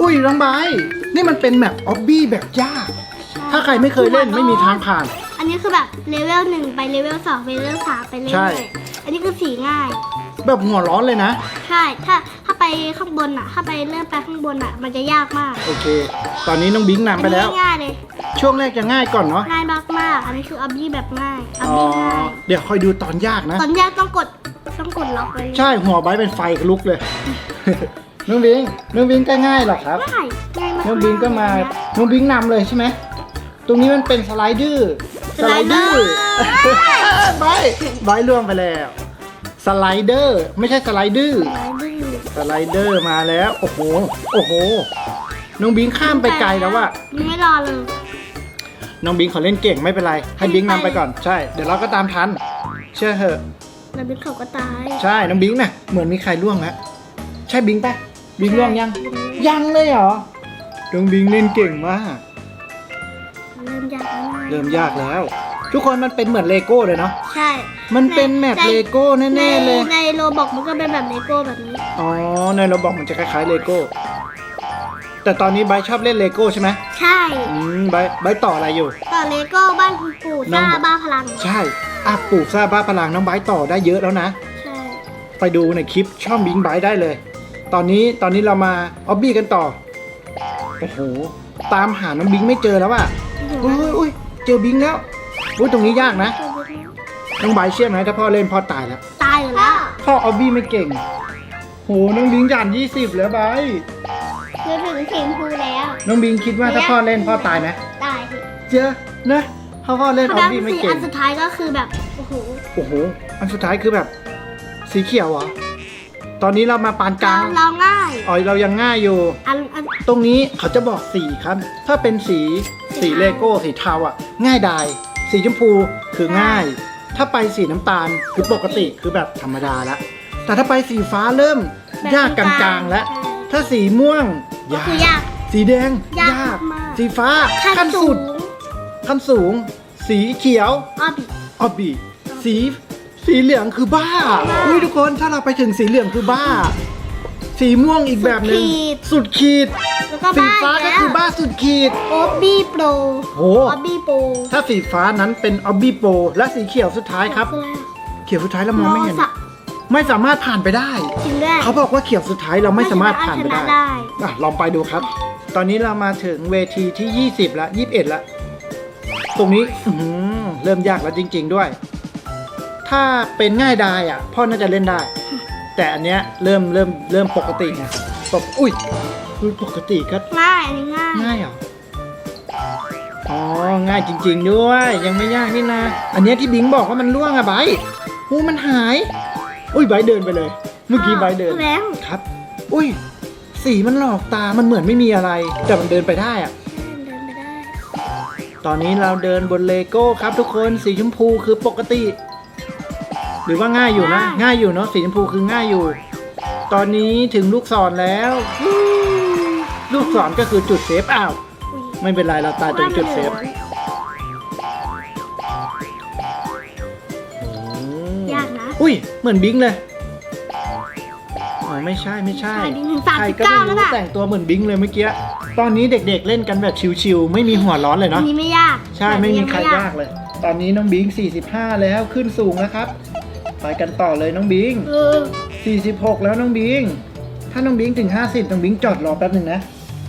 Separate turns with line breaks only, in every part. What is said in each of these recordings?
อุ้ยน้องไบร์ทนี่มันเป็นแมปออบบี้แบบยาก ถ้าใครไม่เคยเล่นไม่มีทางผ่าน
อันนี้คือแบบเลเวลหนึ่งไปเลเวลสองไปเลเวลสามไปเรื่
ใช่
อยๆอันนี้คือสีง่าย
แบบหัวร้อนเลยนะ
ใช่ ถ้าถ้าไปข้างบนอะ ถ้าไปเริ่มไปข้างบนอะ มันจะยากมาก
โอเค ตอนนี้น้องบิง
อั
นำไปแล้ว
ง่ายๆเลย
ช่วงแรกจะง่ายก่อนเนาะ
ง่ายมากมากๆอันนี้คืออับบี้แบบง่ายอับ
อ๋อ
บี้ง่าย
เดี๋ยวคอยดูตอนยากนะ
ตอนแรกต้องกดต้องกดล็อกไว้
ใช่หัวไบร์ทเป็นไฟลุกเลย น้องบิงน้องบิงก็ง่ายเหรอครับ
ง่ายง่ายมาก
น้องบิงก็มาน้องบิงนำเลยใช่ไหมตรงนี้มันเป็นสไลเดอร์
สไลเดอร์
ไบร์ทไบร์ทล่วงไปแล้วสไลเดอร์ไม่ใช่สไลเดอร์สไลเดอร์มาแล้วโอ้โหโอ้โหน้องบิงข้ามไปไกลแล้วอะ
ยังไม่รอเลย
น้องบิงเขาเล่นเก่งไม่เป็นไร ให้บิงนำไปก่อนใช่ เดี๋ยวเราก็ตามทัน เชื่อเหอะ
แล้วบิงเขาก็ตาย
ใช่น้องบิงน่ะเหมือนมีใครล่วงแล้วใช่บิงปะ บิงล่วงยัง ยังเลยเหรอน้องบิงเล่นเก่งมาก
เริ่มยากแล้วนะ
เริ่มยากแล้ว ทุกคนมันเป็นเหมือนเลโก้เลยเนาะ
ใช่
มันเป็นแมป
ใน
เลโก้แน่ๆเลย
ในโรบอกมันก็เป็นแบบเลโก้แบบนี้
อ๋อ ในเราบอกมันจะคล้ายๆเลโก้ แต่ตอนนี้ไบร์ทชอบเล่นเลโก้ใช่ไหม
ใช่
อืมไบร์ทไบร์ทต่ออะไรอยู่
ต่อเลโก้บ้านคุณปู่
น้
ซ่า
อง
บ้าพลัง
ใช่อะปลูกซาบ้าพลังน้องไบร์ทต่อได้เยอะแล้วนะ
ใช่
ไปดูในคลิปช่องบิงไบร์ทได้เลย ตอนนี้ตอนนี้เรามาออบบี้กันต่อ โอ้โห ตามหาน้องบิงไม่เจอแล้วอะอุ้ยอุ้ยอุ้ยเจอบิงแล้วอุ้ยตรงนี้ยากนะน้องไบร์ทเชื่อไหมถ้าพ่อเล่นพ่อตายแล้ว
ตายอยู่แล้ว
พ่อออบบี้ไม่เก่ง โห น้องบิงจานยี่สิบแล้วไบร์ท
คือถึงทีมพูแล้ว
น้องบิงคิดว่าถ้าพ่อเล่นพ่อตายไหม
ตายสิ
เจอนะถ้าพ่อเล่นอ
แบ
อบบบี้ไม่
สี
เก่
อั
ง
นสุดท้ายก็คือแบบ โอ้โห
โอ้โห อันสุดท้ายคือแบบ สีเขียวเหรอ ตอนนี้เรามาปานกลาง
เราง่าย
อ๋อเรายังง่ายอยู่
อันอัน
ตรงนี้เขาจะบอกสีครับ ถ้าเป็นสีสีเลโก้สีเทาอะ ง่ายดายสีชมพูคือง่าย ถ้าไปสีน้ำตาลคือปกติคือแบบธรรมดาละแต่ถ้าไปสีฟ้าเริ่ม
แบบ
ยากกลางๆแล้ว ถ้าสีม่วง
ก็
ยา
คือกยาก
สีแดง
ยากมาก
สีฟ้า
ขั้
ขั้
น
น
สู
สุ
ง
ดขั้นสูง สีเขียว
ออบิ
ออบบี้สี สีเหลืองคือบ้า
บ้า
อุ้ยทุกคนถ้าเราไปถึงสีเหลืองคือบ้า สีม่วงอีกแบบหนึ่ง
สุดขีด
สุดขีด
แล้วก็
สี
บ้า
ฟ้า
อีก
ก็
แล้ว
คือบ้าสุดขีด
โอบบี้โปร
โห
ออบบี้โปร
ถ้าสีฟ้านั้นเป็นออบบี้โปและสีเขียวสุดท้ายครับ เขียวสุดท้ายเรามองไม่เห็น
โสัก
ไม่สามารถผ่านไปได้
จริงด้วย
เขาบอกว่าเขียวสุดท้ายเราไม่สามารถผ่านไปได้
ชะได้
อะลองไปดูครับ ตอนนี้เรามาถึงเวทีที่ 20แล้ว21แล้วตรงนี้อื้อหือเริ่มยากแล้วจริง ๆ ด้วย ถ้าเป็นง่ายดายอะ พ่อน่าจะเล่นได้ แต่อันเนี้ยเริ่มเริ่มเริ่มปกติไงปกอุ้ยอุ้ยปกติก็
ง่ายอันนี้ง่าย
ง่ายเหรออ๋อง่ายจริง ๆ ด้วย ยังไม่ยากนี่นะ อันเนี้ยที่บิงบอกว่ามันล่วงอะไบร์ทหูมันหาย อุ้ยไบร์ทเดินไปเลย เมื่อกี้ไบร์ทเดิน
แบงค์
ครับ อุ้ยสีมันหลอกตา มันเหมือนไม่มีอะไร แต่มันเดินไปได้อะ
เดินไปได้
ตอนนี้เราเดินบนเลโก้ครับทุกคน สีชมพูคือปกติ หรือว่าง่ายอยู่นะ ง่ายอยู่เนาะสีชมพูคือง่ายอยู่ ตอนนี้ถึงลูกศรแล้ว ลูกศรก็คือจุดเซฟอ้าว
อุ๊ย
ไม่เป็นไรเราตายตรงจุดเซฟ
ยากนะ
อุ้ยเหมือนบิงเลยอ๋อไม่ใช่ไม่ใช่
ใช่บิงถึงสาม
ใคร
สิบ
ก็
เก้า
ไม่
แล้ว
รู้
น่ะ
แต่งตัวเหมือนบิงเลยเมื่อกี้ตอนนี้เด็กๆเล่นกันแบบชิวๆไม่มีหัวร้อนเลย
อั
เนาะ
นนี้ไม่ยาก
ใช่ไม่มีใครยากเลย ตอนนี้น้องบิง45 แล้วขึ้นสูงแล้วครับ ไปกันต่อเลยน้องบิง
เออ
46 แล้วน้องบิง ถ้าน้องบิงถึง 50 น้องบิงจอดรอแป๊บหนึ่งนะ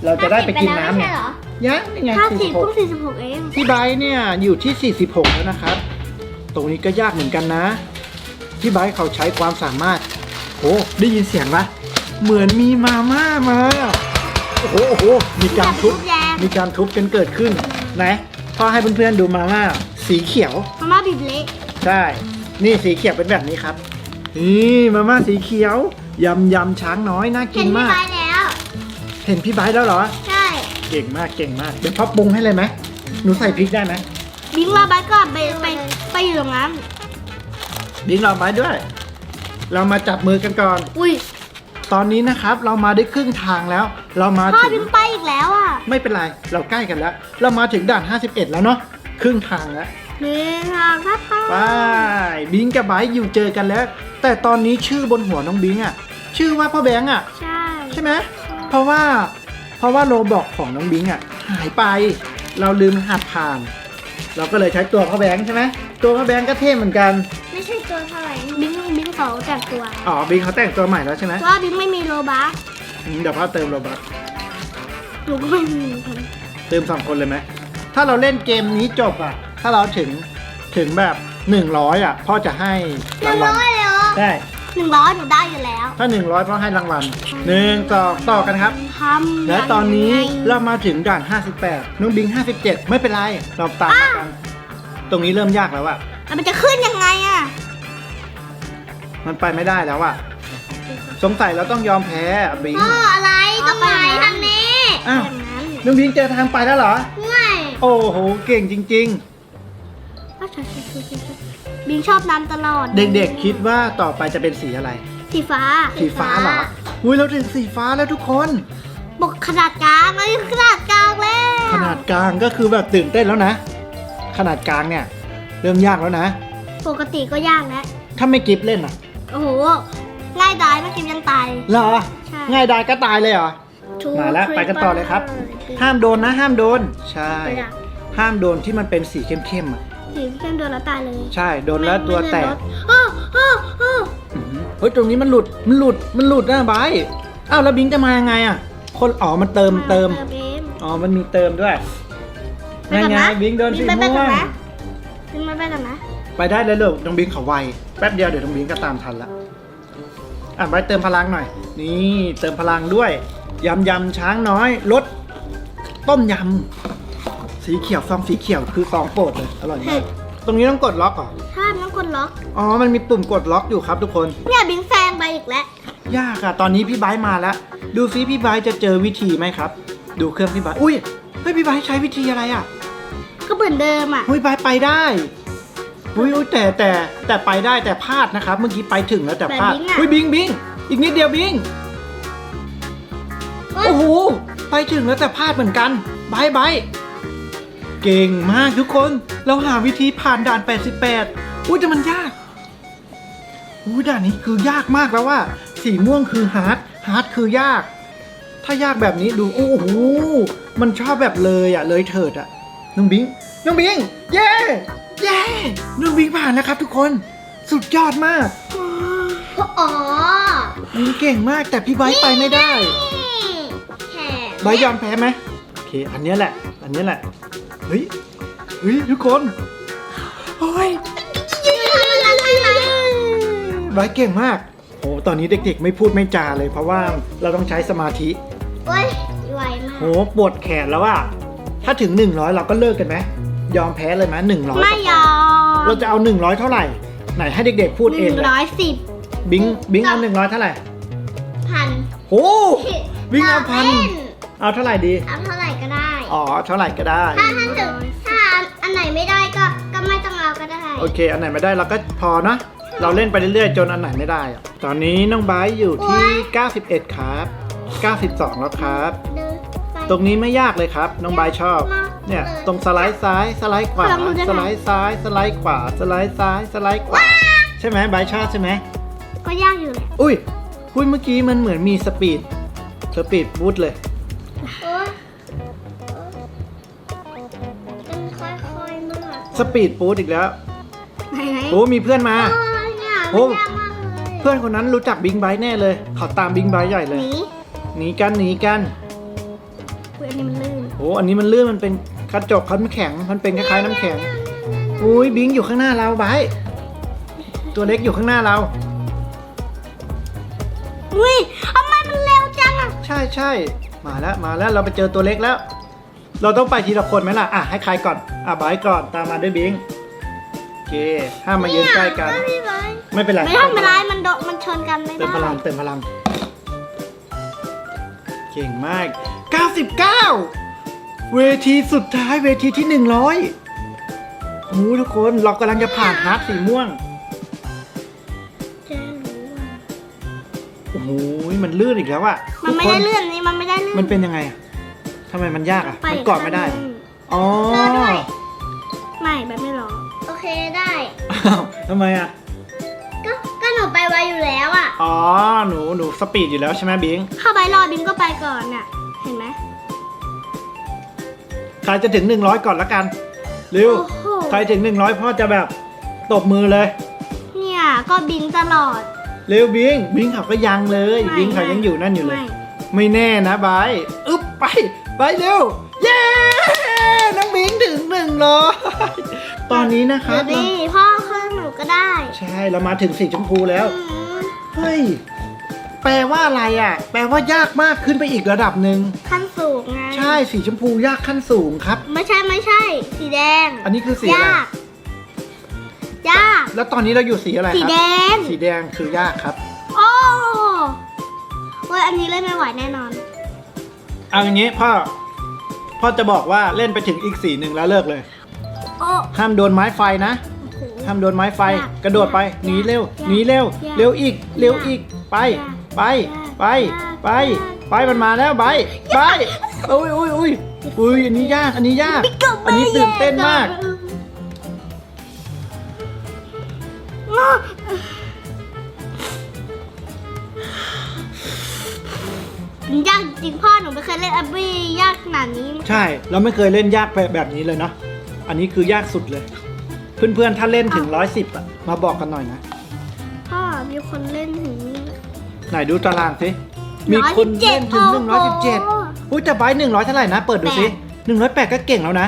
เราจะได้ไปกินน้ำ
ไม่
ไง
ใช่เหรอ
ยังนี่ไง
ห้าสิบเพิ่ง
46
สี่สิบหกเอง
พี่ไบร์ทเนี่ยอยู่ที่ 46 แล้วนะครับ ตรงนี้ก็ยากเหมือนกันนะ พี่ไบร์ทเขาใช้ความสามารถ โอ้ได้ยินเสียงปะเหมือนมีมาม่ามา โอ้โหโอ้โหมีการทุบ
แยง
มีการทุบกันเกิดขึ้นนะพ่อให้เพื่อนๆดูมาม่าสีเขียว
มาม่าบีบเละ
ใช่ นี่สีเขียวเป็นแบบนี้ครับ นี่มาม่าสีเขียวยำยำช้างน้อยน่ากิ
เห็
น
นพี่
มาก
ไม้แล้ว
เห็นพี่ไบร์ทแล้วเหรอ
ใช่
เก่งมากเก่งมากเดี๋ยวพ่อปรุงให้เลยไหมหนูใส่พริกได้ไหม
บิงเราไปก่อนไปไปไปอยู่ตรงนั้น
ดิ้งรอไว้ด้วย เรามาจับมือกันก่อน
อุ้ย
ตอนนี้นะครับเรามาได้ครึ่งทางแล้ว เรามา
พ่อ
ถึ
บิ
ง
งไปอีกแล้วอะ
ไม่เป็นไร เราใกล้กันแล้ว เรามาถึงด่าน 51 แล้วเนาะครึ่งทางแล้ว
หนึ่งสองสาม
ไปบิงกับไบร์ทอยู่เจอกันแล้ว แต่ตอนนี้ชื่อบนหัวน้องบิงอะชื่อว่าพ่อแบงค์อะ
ใช่
ใช่ไหมเพราะว่าพราะว่าโลบอกของน้องบิงอะ หายไป เราลืมหัดผ่าน เราก็เลยใช้ตัวพ่อแบงค์ใช่ไหมตัวพ่อแบงค์ก็เท่เหมือนกัน
ไม่ใช่ตัวเท่าไหร่บิงบิงเขาแต่งตัว
อ๋อบิงเขาแต่งตัวใหม่แล้วใช่ไหม
เพราะว่าบิงไม่มีโลบัค
อืมเดี๋ยวพ่อเติมโลบัค
หนูก็ไม่มีเหมือนกัน
เติมสองคนเลยไหมถ้าเราเล่นเกมนี้จบอะ ถ้าเราถึงถึงแบบหนึ่งร้อยอะพ่อจะให้
ห
รา
นึ่
ง
ง
วัล
ร้อยเลยเหรอ
ได้
หนึ่งร้อยหนูได้อยู่แล้ว
ถ้าหนึ่งร้อยพ่อให้รางวัลหนึ่งต่อต่อกันครับ
ทำ
และตอนนี้
ยังไง
เรามาถึงด่าน 58 น้องบิง 57 ไม่เป็นไร เราตามมากัน ตรงนี้เริ่มยากแล้วอะ
แล้วมันจะขึ้นยังไงอะ
มันไปไม่ได้แล้วอะสงสัยเราต้องยอมแพ้อะบิง
พ่ออะไรต้องไปทางนี้
อ้าว
อย่างนั้น
น้องบิงเจอทางไปแล้วเหรอ
ไม่
โอ้โห เก่งจริง
อ้ บิงชอบน้ำตลอด
ๆเด็กๆคิดว่าต่อไปจะเป็นสีอะไร
สีฟ้า
สีฟ้าเหรออุ้ยเราถึงสีฟ้าแล้วทุกคน
บอกขนาดกลางอันนี้ขนาดกลางแล้ว
ขนาดกลางก็คือแบบตื่นเต้นแล้วนะ ขนาดกลางเนี่ย เริ่มยากแล้วนะ
ปกติก็ยากแล้ว
ถ้าไม่กิฟเล่นอะ
โอ้โห ง่ายดายไม่กินยังตาย
เหรอ
ใช่
ง่ายได้ก็ตายเลยเหรอ
Two
มาแล้วไปกันต่อเลยครับ
Creeper
ห้ามโดนนะ ห้ามโดน ใช่
ไปละ
ห้ามโดนที่มันเป็นสีเข้มๆอะ
สีเข้มโดนแล้วตายเลย
ใช่โดนแล้วตัวแตก
อ้าวอ้าวอ้าว
อื้อหือเฮ้ยตรงนี้มันหลุดมันหลุดมันหลุดนะไบร์ทอ้าวแล้วบิงจะมายังไงอะ คนอ๋อมันเติมเติม
เติมเอง
อ๋อมันมีเติมด้วย
ไป
ยัง
ก่อน
ไง
นะ
บิงโดนสี
บิงไป
ม่
ก่
ว
อน
ง
นะบิงไปกันนะ
ไปได้เลยลูกน้องบิงเขาไวแป๊บเดียวเดี๋ยวน้องบิงก็ตามทันละอะไบร์ทเติมพลังหน่อย นี่เติมพลังด้วยยำยำช้างน้อยรสต้มยำ สีเขียวซองสีเขียวคือซองโปรดเลยอร่อยมากตรงนี้ต้องกดล็อกเหรอ
ถ้ามันกดล็อก
อ๋อ มันมีปุ่มกดล็อกอยู่ครับทุกคน
เนี่ยบิงแซงไปอีกแล้ว
ยากอะตอนนี้พี่ไบร์ทมาแล้ว ดูซิพี่ไบร์ทจะเจอวิธีไหมครับ ดูเครื่องพี่ไบร์ทอุ้ย เฮ้ยพี่ไบร์ทใช้วิธีอะไรอะ
ก็เหมือนเดิมอะ
เฮ้ยไบร์ทไปได้อุ้ยอุ้ยแต่แต่แต่ไปได้แต่พลาดนะครับ เมื่อกี้ไปถึงแล้วแต่พลาด
แต่บิงอะ
เฮ้ยบิงบิงอีกนิดเดียวบิง
เฮ้ย
โอ้โห ไปถึงแล้วแต่พลาดเหมือนกันไบร์ทไบร์ท เก่งมากทุกคน เราหาวิธีผ่านด่าน 88 อุ้ยแต่มันยาก อุ้ยด่านนี้คือยากมากแล้วว่า สีม่วงคือฮาร์ดฮาร์ดคือยาก ถ้ายากแบบนี้ดู โอ้โห มันชอบแบบเลยอะเลยเถิดอะน้องบิง น้องบิง เย้ เย้ น้องบิงผ่านแล้วครับทุกคน สุดยอดมาก
อ๋อ
บิงเก่งมากแต่พี่ไบร์ทไปไม่ได้
แค่
ไบร์ทยอมแพ้ไหมโอเค อันเนี้ยแหละ อันเนี้ยแหละ เฮ้ยเฮ้ยทุกคนโอ้ยไบร์ทเก่งมาก โอ้ตอนนี้เด็กๆ ไม่พูดไม่จาเลย เพราะว่าเราต้องใช้สมาธิ
โอ้ยไวมาก
โหปวดแขนแล้วอะถ้าถึง 100 เราก็เลิกกันไหมยอมแพ้เลยไหมหนึ่งร้อย
ไม่ยอม
เราจะเอา 100 เท่าไหร่ ไหนให้เด็กๆพูด
ห
เอง
นึ่ง
เลย
ร้อยสิบ
บิงบิงเอา100เท่าไหร่
พัน
โอ้บิงเอาพัน
ล่
เอาเท่าไหร่ดี
เอา
อ๋อเท่าไหร่ก็ได้
ถ้าถ้าถึงถ้าอันไหนไม่ได้ก็ก็ไม่ต้องเอาก็ได้
โอเค อันไหนไม่ได้เราก็พอนะเราเล่นไปเรื่อยๆ จนอันไหนไม่ได้อะตอนนี้น้องไบร์ทอยู่ที่ 91 ครับ 92 แล้วครับ
เดินไป
ตรงนี้ไม่ยากเลยครับ น้องไบร์ทชอบ เนี่ย ตรงสไลด์ซ้าย สไลด์ขวา
ลองดูได้ไหม
สไลด์ซ้าย สไลด์ขวา สไลด์ซ้าย สไลด์ขวา ใช่ไหมไบร์ทชอบใช่ไหม
ก็ยากอยู่แหละ
อุ้ยอุ้ยเมื่อกี้มันเหมือนมีสปีด สปีดบูทเลย สปีดบูทอีกแล้ว
ไหนไหน
โอ้มีเพื่อนมา
โอ้ยเนี่ย
โอ้
มันยากมากเลย
เพื่อนคนนั้นรู้จักบิงไบค์แน่เลย เขาตามบิงไบค์ใหญ่เลย
หนี
หนีกันหนีกัน
เพื่อนนี่มันลื่น
โอ้อันนี้มันลื่นมันเป็นกระจกน้ำแข็ง มันเป็นคล้ายๆน้ำแข็งอุ้ยบิงอยู่ข้างหน้าเราไบร์ทตัวเล็กอยู่ข้างหน้าเรา
อุ้ยทำไมมันเร็วจังอะ
ใช่ใช่มาแล้วมาแล้วเราไปเจอตัวเล็กแล้ว เราต้องไปทีละคนไหมล่ะ อะ ให้ใครก่อน อะไบร์ทก่อน ตามมาด้วยบิงโอเค ห้ามมายืนใกล้กัน
เยพี่ไบร์ท
ไม่เป็นไร
ไม่ทำอะไรมันโดนมันชนกันไม่ได้
เติมพลัง เติมพลัง เก่งมาก 99 เวทีสุดท้ายเวทีที่ 100โอ้โหทุกคน เรากำลังจะผ่านฮาร์ดสีม่วง
เจ๊รู้ว่า
โอ้โหมันลื่นอีกแล้วอะ
มันไม่
ทุก
ได้
ค
เลื่อนนี่มันไม่ได้เลื่อน
มันเป็นยังไงอะทำไมมันยากอะ
ไป
มันเกาะไม่ได้
ข้างหนึ่ง
อ๋อ
รอด้วย ไม่แบบไม่รอโอเคได้
อ้าวทำไมอะ
ก็ก็หนูไปไวอยู่แล้วอะ
อ๋อ หนูหนูสปีดอยู่แล้วใช่ไหมบิง
เข้าไปรอบิงก็ไปก่อนน่ะ เห็นไหม
ใครจะถึง 100 ก่อนละกันเร็ว
โอ้โห
ใครถึง 100พ่อจะแบบตบมือเลย
เนี่ยก็บิงตลอด
เร็วบิงบิงเขาก็ยังเลย
ไม่
บิงเขายังอยู่นั่นอยู่เลย
ไม่
ไม่แน่นะบายอึ๊บไป ไปเร็ว เย้ น้องบิงถึงหนึ่งร้อยตอนนี้นะครั
เดี๋ย
บ
วดิพ่อเครื่องหนูก็ได้
ใช่เรามาถึงสีชมพูแล้ว
อืม
เฮ้ย แปลว่าอะไรอะ แปลว่ายากมากขึ้นไปอีกระดับหนึ่ง
ขั้นสูงไง
ใช่ สีชมพูยากขั้นสูงครับ
ไม่ใช่ไม่ใช่ สีแดง
อันนี้คือสีอะไร
ยากยาก
แล้วตอนนี้เราอยู่สีอะไร
สี
ครั
แดง
สีแดงคือยากครับ
โอ้โอ้ยอันนี้เล่นไม่ไหวแน่นอน
เอาอย่างนี้พ่อ พ่อจะบอกว่าเล่นไปถึงอีกสีหนึ่งแล้วเลิกเลย
โอ้
ห้ามโดนไม้ไฟนะ
โอ้โห
ห้ามโดนไม้ไฟ
ยาก
กระโดดไปหนีเร็ว
ยาก
หนีเร็ว
ยาก
เร็วอีก เร็วอีก ไป
ยาก
ไป
ยาก
ไป
ยาก
ไป
ยาก
ไป มันมาแล้วไป ไป อุ้ยอุ้ยอุ้ยอุ้ยอันนี้ยาก อันนี้ยาก อันนี้ตื่นเต้นมาก
ยากจริงพ่อหนูไม่เคยเล่นอับบี้ยากขนาดนี้
ใช่ เราไม่เคยเล่นยากแบบแบบนี้เลยเนาะ อันนี้คือยากสุดเลย เพื่อนๆ ถ้าเล่นถึงร้อยสิบอะมาบอกกันหน่อยนะ
พ่อมีคนเล่นถึง
ไหนดูตารางสิ มีคนเล่นถึง
117
หนึ่งร้อยสิบเจ็ดอุ้ยแต่ไบหนึ่งร้อยเท่าไหร่นะ เปิดดูสิหนึ่งร้อยแปดก็เก่งแล้วนะ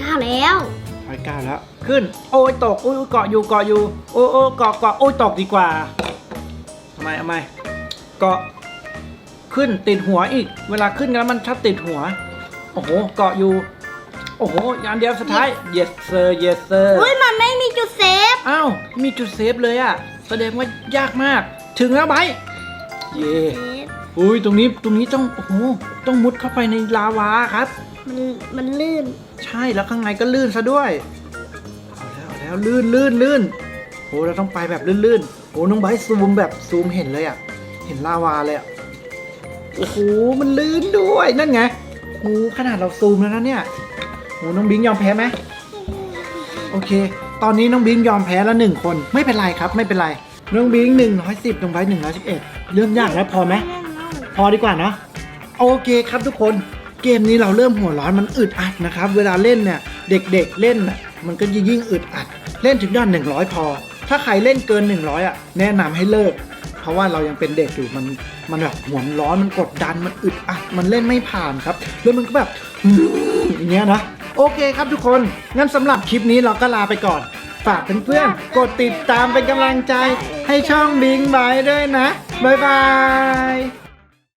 ก้าวแล้ว
ร้อยเก้าแล้ว ขึ้น โอ้ยตก อุ้ยอุ๊ยเกาะอยู่เกาะอยู่ โอ้โอ้เกาะเกาะโอ้ยตกดีกว่า ทำไมทำไมเกาะขึ้นติดหัวอีก เวลาขึ้นแล้วมันชัดติดหัว โอ้โห เกาะอยู่ โอ้โหอันเดียวสุดท้าย yes sir yes sir
อุ้ยมันไม่มีจุดเซฟ
อ้าว มีจุดเซฟเลยอะแสดงว่ายากมาก ถึงแล้วไบร์ทเย่
เซฟ
อุ้ยตรงนี้ตรงนี้ต้อง โอ้โห ต้องมุดเข้าไปในลาวาครับ
มันมันลื่น
ใช่แล้วข้างในก็ลื่นซะด้วย เอาแล้วเอาแล้วลื่นลื่นลื่นโหเราต้องไปแบบลื่นๆ โหน้องไบร์ทซูมแบบซูมเห็นเลยอะเห็นลาวาเลยอะโอ้โห มันลื่นด้วย นั่นไงโหขนาดเราซูมแล้วนะเนี่ยโหน้องบิงยอมแพ้ไหม โอเค ตอนนี้น้องบิงยอมแพ้แล้วหนึ่งคน ไม่เป็นไรครับ ไม่เป็นไร น้องบิงหนึ่งร้อยสิบน้องไบร์ทหนึ่งร้อยสิบเอ็ดเริ่มยากแล้วพอไหม พอดีกว่าเนาะ โอเคครับทุกคน เกมนี้เราเริ่มหัวร้อนมันอึดอัดนะครับ เวลาเล่นเนี่ย เด็กๆเล่นน่ะมันก็ยิ่งอึดอัด เล่นถึงด้าน100พอ ถ้าใครเล่นเกิน 100อะแนะนำให้เลิก เพราะว่าเรายังเป็นเด็กอยู่มันมันแบบหัวร้อนมันกดดันมันอึดอัดมันเล่นไม่ผ่านครับ แล้วมันก็แบบอย่างเงี้ยนะโอเคครับทุกคนงั้นสำหรับคลิปนี้เราก็ลาไปก่อน ฝากเพื่อนๆกดติดตามเป็นกำลังใจให้ช่องบิงบายด้วยนะ บ๊ายบาย